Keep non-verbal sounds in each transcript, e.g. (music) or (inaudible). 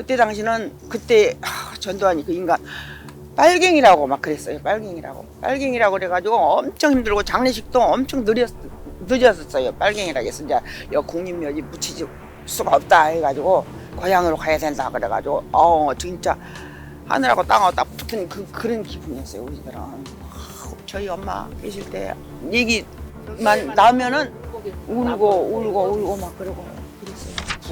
그때 당시는 그때 하, 전두환이 그 인간 빨갱이라고 막 그랬어요. 빨갱이라고. 빨갱이라고 그래가지고 엄청 힘들고 장례식도 엄청 느렸, 늦었었어요. 빨갱이라고 해서 이제 여 국립묘지 묻히지 수가 없다 해가지고 고향으로 가야 된다 그래가지고 어 진짜 하늘하고 땅하고 딱 붙은 그 그런 기분이었어요 우리들은. 아, 저희 엄마 계실 때 얘기만 나오면은 울고 울고 울고 막 그러고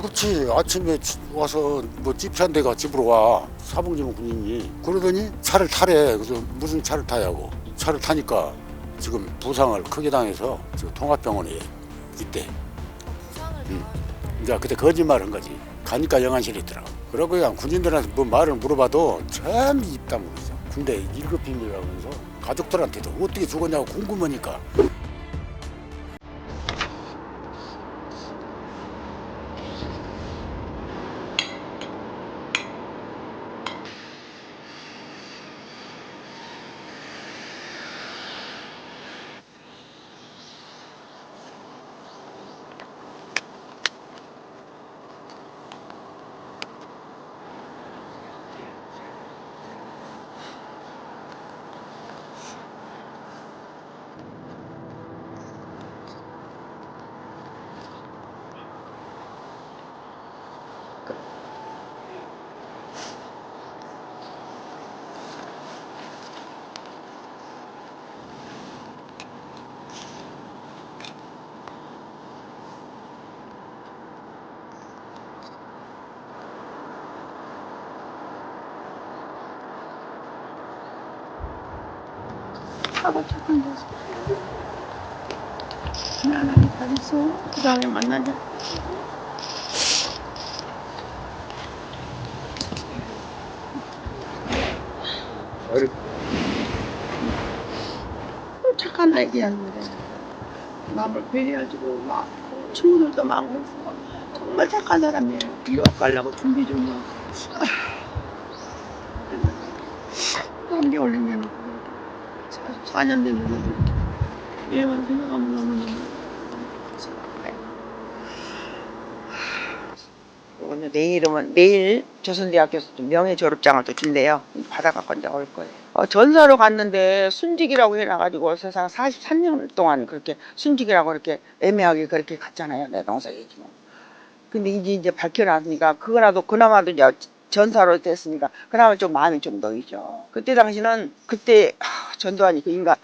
그렇지. 아침에 지- 와서 뭐 집한 대가 집으로 와. 사봉지문 군인이. 그러더니 차를 타래. 그래서 무슨 차를 타냐고. 차를 타니까 지금 부상을 크게 당해서 지금 통합병원에 있대. 응. 이제 그때 거짓말 한 거지. 가니까 영안실에 있더라고. 그러고 그냥 군인들한테 뭐 말을 물어봐도 참 입 다물고 있어. 군대 1급 비밀이라고 해서 가족들한테도 어떻게 죽었냐고 궁금하니까 하고 착한 데서 편안하게 잘했어. 그 다음에 만나자. 착한 아기였는데 남을 배려해주고 막 친구들도 많고 정말 착한 사람이에요. 유학 가려고 준비 중이야. 감기 걸리면 4년 됐는데 얘만 생각하면 너무너무 오늘 내일은 내일 조선대학교에서 좀 명예 졸업장을 또 준대요. 받아갖고 이제 올 거예요. 어, 전사로 갔는데 순직이라고 해놔가지고 세상 43년 동안 그렇게 순직이라고 이렇게 애매하게 그렇게 갔잖아요. 내 동생이 지금. 근데 이제 이제 밝혀놨으니까 그거라도 그나마도 이제 전사로 됐으니까 그나마 좀 마음이 좀 놓이죠. 그때 당시는 그때 하, 전두환이 그 인간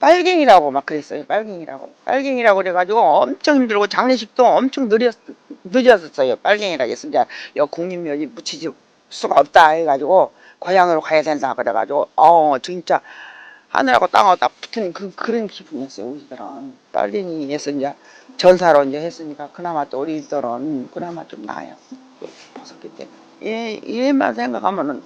빨갱이라고 막 그랬어요. 빨갱이라고. 빨갱이라고 그래가지고 엄청 힘들고 장례식도 엄청 느렸, 늦었었어요. 빨갱이라고 이제 여 국립묘지 묻히지 수가 없다 해가지고 고향으로 가야 된다 그래가지고 어 진짜 하늘하고 땅하고 딱 붙은 그 그런 기분이었어요. 우리들은 빨갱이에서 이제 전사로 이제 했으니까 그나마 또 우리들은 그나마 좀 나아요. 벗었기 때문에 얘 얘만 생각하면은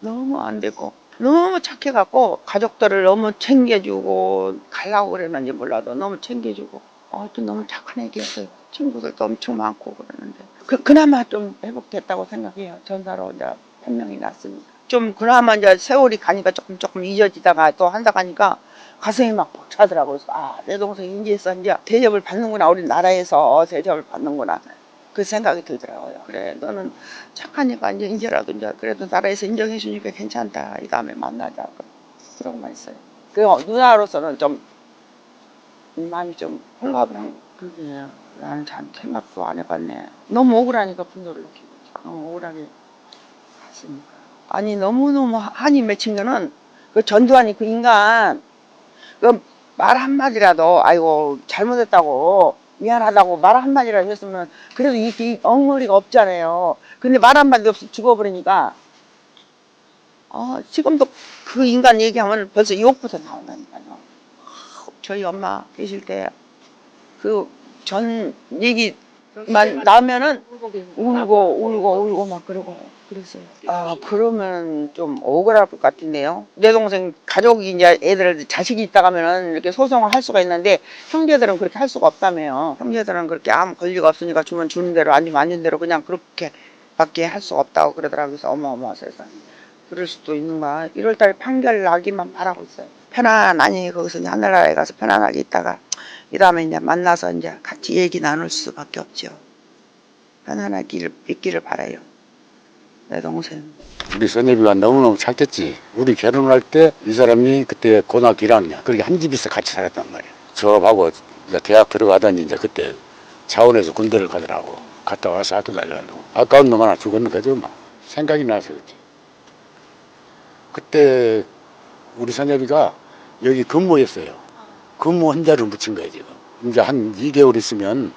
너무 안 되고 너무 착해갖고 가족들을 너무 챙겨주고 가려고 그랬는지 몰라도 너무 챙겨주고 어, 또 너무 착한 애기였어요. 친구들도 엄청 많고 그러는데 그, 그나마 좀 회복됐다고 생각해요. 전사로 이제 판명이 났으니까 좀 그나마 이제 세월이 가니까 조금 조금 잊어지다가 또 한다 가니까 가슴이 막 벅차더라고요. 그래서 아, 내 동생 인지에서 이제 대접을 받는구나. 우리 나라에서 대접을 받는구나. 그 생각이 들더라고요. 그래, 너는 착하니까 이제 이제라도 이제 그래도 나라에서 인정해 주니까 괜찮다. 이 다음에 만나자. 그러고만 있어요. 그 누나로서는 좀 마음이 좀 홀가분 한 그게 나는 참 생각도 안 해봤네. 너무 억울하니까 분노를 느끼고 너무 억울하게 갔으니까. 아니 너무너무 한이 맺힌 거는 그 전두환이 그 인간 그 말 한마디라도 아이고 잘못했다고 미안하다고 말 한마디라도 했으면 그래도 이, 이 엉머리가 없잖아요. 근데 말 한마디 없이 죽어버리니까 어, 지금도 그 인간 얘기하면 벌써 욕부터 나온다니까요. 저희 엄마 계실 때 그 전 얘기 만 나오면은 울고 울고 울고 막 그러고 그랬어요. 아 그러면 좀 억울할 것 같은데요. 내 동생 가족이 이제 애들 자식이 있다가면은 이렇게 소송을 할 수가 있는데 형제들은 그렇게 할 수가 없다며요. 형제들은 그렇게 아무 권리가 없으니까 주면 주는 대로 아니면 아닌 대로 그냥 그렇게 밖에 할 수가 없다고 그러더라고요. 그래서 어마어마 세상. 그럴 수도 있는가. 1월달 판결 나기만 바라고 있어요. 편안하니 거기서 이제 하늘나라에 가서 편안하게 있다가 이 다음에 이제 만나서 이제 같이 얘기 나눌 수밖에 없죠. 편안하기를 있기를 바라요. 내 동생. 우리 선예비가 너무너무 착했지. 우리 결혼할 때 이 사람이 그때 고등학교 1학년. 그렇게 한 집에서 같이 살았단 말이야. 저하고 이제 대학 들어가더니 이제 그때 자원에서 군대를 가더라고. 갔다 와서 학교 다녀가지고. 아까운 놈 하나 죽었는 거죠, 막. 생각이 나서 그랬지. 그때 우리 선예비가 여기 근무했어요. 근무 환자를 묻힌 거예요, 지금. 이제 한 2개월 있으면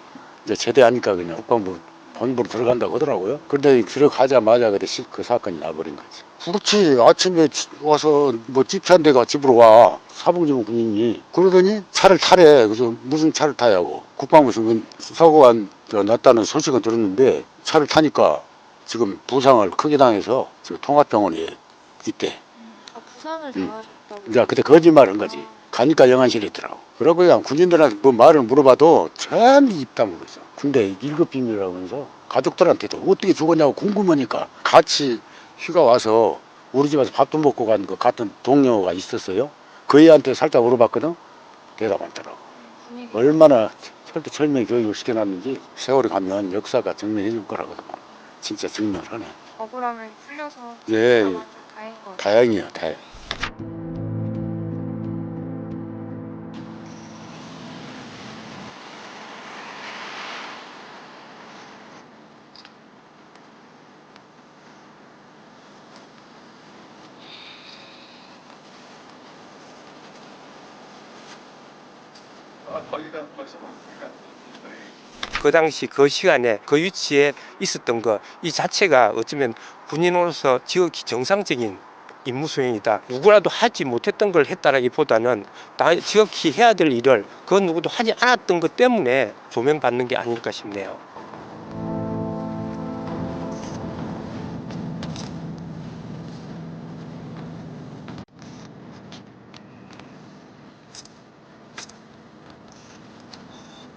이제 제대하니까 그냥 국방부 본부로 들어간다고 하더라고요. 그런데 들어가자마자 그래 시- 그 사건이 나버린 거지. 그렇지. 아침에 지- 와서 뭐 집한 대가 집으로 와. 사봉지문 군인이. 그러더니 차를 타래. 그래서 무슨 차를 타냐고. 국방부에서 그 사고가 저 났다는 소식은 들었는데 차를 타니까 지금 부상을 크게 당해서 통합병원에 있대. 아, 부상을 음. 당하셨다고. 이제 그때 거짓말 한 거지. 가니까 영안실에 있더라고. 그러고 그냥 군인들한테 뭐 말을 물어봐도 전부 입 다물고 있어. 근데 일급 비밀이라고 하면서 가족들한테도 어떻게 죽었냐고 궁금하니까 같이 휴가 와서 우리 집에서 밥도 먹고 간 그 같은 동료가 있었어요. 그 애한테 살짝 물어봤거든. 대답 안. 분위기. 얼마나 철도 철저히 교육을 시켜놨는지 세월이 가면 역사가 증명해 줄 거라고. 진짜 증명하네. 억울함을 풀려서 예, 좀 다행인 것 같아요. 다행이야, 다행. 그 당시 그 시간에 그 위치에 있었던 것 이 자체가 어쩌면 군인으로서 지극히 정상적인 임무 수행이다. 누구라도 하지 못했던 걸 했다라기보다는 나 지극히 해야 될 일을 그 누구도 하지 않았던 것 때문에 조명받는 게 아닐까 싶네요.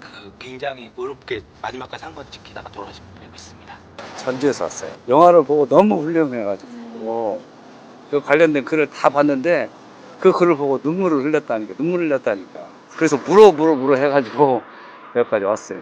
그 굉장히 어렵게 마지막까지 한번 지키다가 돌아가신 분이 있습니다. 전주에서 왔어요. 영화를 보고 너무 훌륭해가지고 그 관련된 글을 다 봤는데 그 글을 보고 눈물을 흘렸다니까 눈물을 흘렸다니까 그래서 물어 물어 물어 해가지고 (laughs) 여기까지 왔어요.